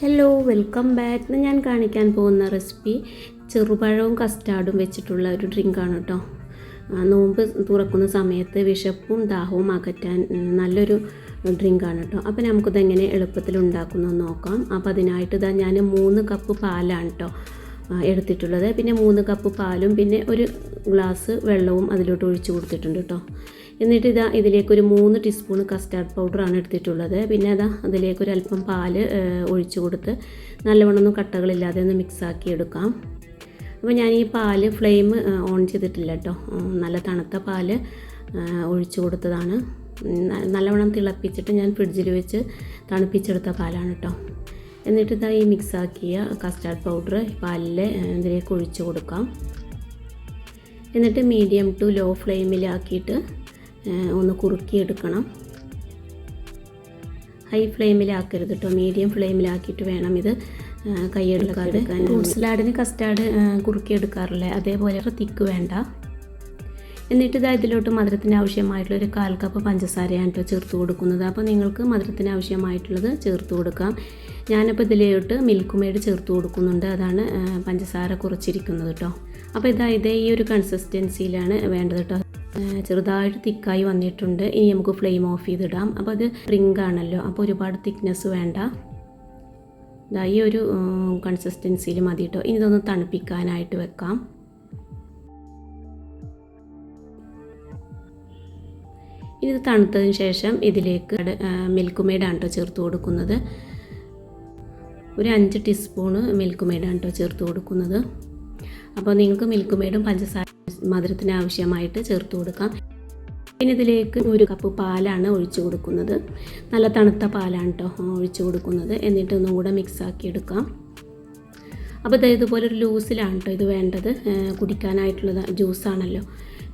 Hello welcome back എന്ന് ഞാൻ കാണിക്കാൻ പോകുന്ന റെസിപ്പി ചെറുപഴവും കസ്റ്റാർഡും വെച്ചിട്ടുള്ള ഒരു ഡ്രിങ്കാണ് കേട്ടോ നോമ്പ് തുറക്കുന്ന സമയത്ത് വിശപ്പും ദാഹവും അകറ്റാൻ നല്ലൊരു ഡ്രിങ്കാണ് കേട്ടോ അപ്പോൾ നമുക്കിത് എങ്ങനെ എളുപ്പത്തിൽ ഉണ്ടാക്കുന്നു നോക്കാം. അപ്പോൾ അതിനായിട്ട് ഇതാ ഞാൻ മൂന്ന് കപ്പ് പാലാണ് കേട്ടോ എടുത്തിട്ടുള്ളത്. പിന്നെ മൂന്ന് കപ്പ് പാലും പിന്നെ ഒരു ഗ്ലാസ് വെള്ളവും അതിലോട്ട് ഒഴിച്ച് കൊടുത്തിട്ടുണ്ട് കേട്ടോ എന്നിട്ട് ഇതാ ഇതിലേക്ക് ഒരു മൂന്ന് ടീസ്പൂൺ കസ്റ്റാർഡ് പൗഡറാണ് എടുത്തിട്ടുള്ളത്. പിന്നെ അതാ അതിലേക്ക് ഒരു അല്പം പാൽ ഒഴിച്ചു കൊടുത്ത് നല്ലവണ്ണം കട്ടകളില്ലാതെ ഒന്ന് മിക്സാക്കി എടുക്കാം. അപ്പോൾ ഞാൻ ഈ പാൽ ഫ്ലെയിം ഓൺ ചെയ്തിട്ടില്ല കേട്ടോ നല്ല തണുത്ത പാൽ ഒഴിച്ചു കൊടുത്തതാണ്. നല്ലവണ്ണം തിളപ്പിച്ചിട്ട് ഞാൻ ഫ്രിഡ്ജിൽ വെച്ച് തണുപ്പിച്ചെടുത്ത പാലാണ് കേട്ടോ എന്നിട്ട് ഇതാ ഈ മിക്സാക്കിയ കസ്റ്റാർഡ് പൗഡർ പാലിൽ ഇതിലേക്ക് ഒഴിച്ചു കൊടുക്കാം. എന്നിട്ട് മീഡിയം ടു ലോ ഫ്ലെയിമിലാക്കിയിട്ട് ഒന്ന് കുറുക്കിയെടുക്കണം. ഹൈ ഫ്ലെയിമിലാക്കരുത് കേട്ടോ മീഡിയം ഫ്ലെയിമിലാക്കിയിട്ട് വേണം ഇത് കൈയെടുക്കാൻ ഫ്രൂട്ട് സലാഡിന് കസ്റ്റാർഡ് കുറുക്കിയെടുക്കാറില്ലേ? അതേപോലെ തിക്ക് വേണ്ട. എന്നിട്ട് ഇതാ ഇതിലോട്ട് മധുരത്തിന് ആവശ്യമായിട്ടുള്ള ഒരു കാൽ കപ്പ് പഞ്ചസാരയാണ് കേട്ടോ ചേർത്ത് കൊടുക്കുന്നത്. അപ്പോൾ നിങ്ങൾക്ക് മധുരത്തിന് ആവശ്യമായിട്ടുള്ളത് ചേർത്ത് കൊടുക്കാം. ഞാനിപ്പോൾ ഇതിലോട്ട് മിൽക്ക് മെയ്ഡ് ചേർത്ത് കൊടുക്കുന്നുണ്ട്. അതാണ് പഞ്ചസാര കുറച്ചിരിക്കുന്നത് കേട്ടോ അപ്പോൾ ഇതാ ഇതേ ഈ ഒരു കൺസിസ്റ്റൻസിയിലാണ് വേണ്ടത് കേട്ടോ ചെറുതായിട്ട് തിക്കായി വന്നിട്ടുണ്ട്. ഇനി നമുക്ക് ഫ്ലെയിം ഓഫ് ചെയ്തിടാം. അപ്പോൾ അത് റിങ് ആണല്ലോ. അപ്പോൾ ഒരുപാട് തിക്നെസ് വേണ്ട. ഈ ഒരു കൺസിസ്റ്റൻസിയിൽ മതി കേട്ടോ ഇനി ഇതൊന്ന് തണുപ്പിക്കാനായിട്ട് വെക്കാം. ഇനി ഇത് തണുത്തതിന് ശേഷം ഇതിലേക്ക് മിൽക്ക് മെയ്ഡാണ് കേട്ടോ ചേർത്ത് കൊടുക്കുന്നത്. ഒരു അഞ്ച് ടീസ്പൂണ് മിൽക്ക് മെയ്ഡാണ് കേട്ടോ ചേർത്ത് കൊടുക്കുന്നത്. അപ്പോൾ നിങ്ങൾക്ക് മിൽക്ക് മെയ്ഡും പഞ്ചസാര മധുരത്തിന് ആവശ്യമായിട്ട് ചേർത്ത് കൊടുക്കാം. പിന്നെ ഇതിലേക്ക് ഒരു കപ്പ് പാലാണ് ഒഴിച്ചു കൊടുക്കുന്നത്. നല്ല തണുത്ത പാലാണ് കേട്ടോ ഒഴിച്ചു കൊടുക്കുന്നത്. എന്നിട്ട് ഒന്നും കൂടെ മിക്സ് ആക്കി എടുക്കാം. അപ്പോൾ ഇത് ഇതുപോലെ ഒരു ലൂസിലാണ് കേട്ടോ ഇത് വേണ്ടത്. കുടിക്കാനായിട്ടുള്ള ജ്യൂസാണല്ലോ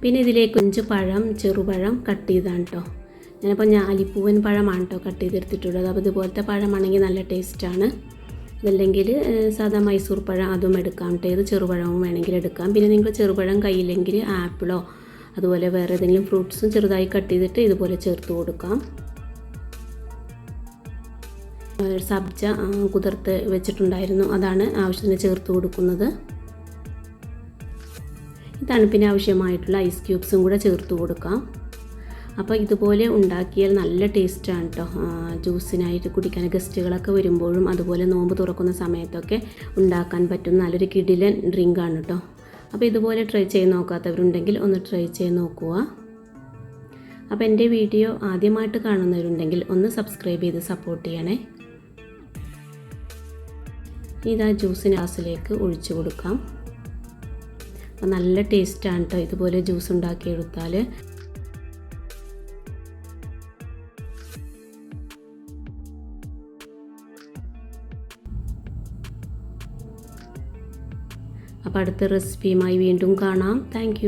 പിന്നെ ഇതിലേക്ക് അഞ്ച് പഴം ചെറുപഴം കട്ട് ചെയ്താണ് കേട്ടോ ഞാനിപ്പോൾ ഞാലിപ്പൂവൻ പഴമാണ് കേട്ടോ കട്ട് ചെയ്തെടുത്തിട്ടുള്ളത്. അപ്പോൾ ഇതുപോലത്തെ പഴമാണെങ്കിൽ നല്ല ടേസ്റ്റാണ് അതല്ലെങ്കിൽ സാധാ മൈസൂർ പഴം അതും എടുക്കാം. കേട്ടോ ഏത് ചെറുപഴവും വേണമെങ്കിൽ എടുക്കാം. പിന്നെ നിങ്ങൾ ചെറുപഴം കയ്യില്ലെങ്കിൽ ആപ്പിളോ അതുപോലെ വേറെ ഏതെങ്കിലും ഫ്രൂട്ട്സും ചെറുതായി കട്ട് ചെയ്തിട്ട് ഇതുപോലെ ചേർത്ത് കൊടുക്കാം. സബ്ജ കുതിർത്ത് വെച്ചിട്ടുണ്ടായിരുന്നു. അതാണ് ആവശ്യത്തിന് ചേർത്ത് കൊടുക്കുന്നത്. തണുപ്പിന് ആവശ്യമായിട്ടുള്ള ഐസ് ക്യൂബ്സും കൂടെ ചേർത്ത് കൊടുക്കാം. അപ്പോൾ ഇതുപോലെ ഉണ്ടാക്കിയാൽ നല്ല ടേസ്റ്റാണ് കേട്ടോ ജ്യൂസിനായിട്ട് കുടിക്കാൻ ഗസ്റ്റുകളൊക്കെ വരുമ്പോഴും അതുപോലെ നോമ്പ് തുറക്കുന്ന സമയത്തൊക്കെ ഉണ്ടാക്കാൻ പറ്റുന്ന നല്ലൊരു കിടിലൻ ഡ്രിങ്കാണ് കേട്ടോ അപ്പോൾ ഇതുപോലെ ട്രൈ ചെയ്ത് നോക്കാത്തവരുണ്ടെങ്കിൽ ഒന്ന് ട്രൈ ചെയ്ത് നോക്കുക. അപ്പോൾ എന്റെ വീഡിയോ ആദ്യമായിട്ട് കാണുന്നവരുണ്ടെങ്കിൽ ഒന്ന് സബ്സ്ക്രൈബ് ചെയ്ത് സപ്പോർട്ട് ചെയ്യണേ. ഇതാ ജ്യൂസിന് ഗ്ലാസ്സിലേക്ക് ഒഴിച്ചു കൊടുക്കാം. നല്ല ടേസ്റ്റാണ് കേട്ടോ ഇതുപോലെ ജ്യൂസ് ഉണ്ടാക്കിയെടുത്താൽ അപ്പോൾ അടുത്ത റെസിപ്പിയുമായി വീണ്ടും കാണാം. താങ്ക്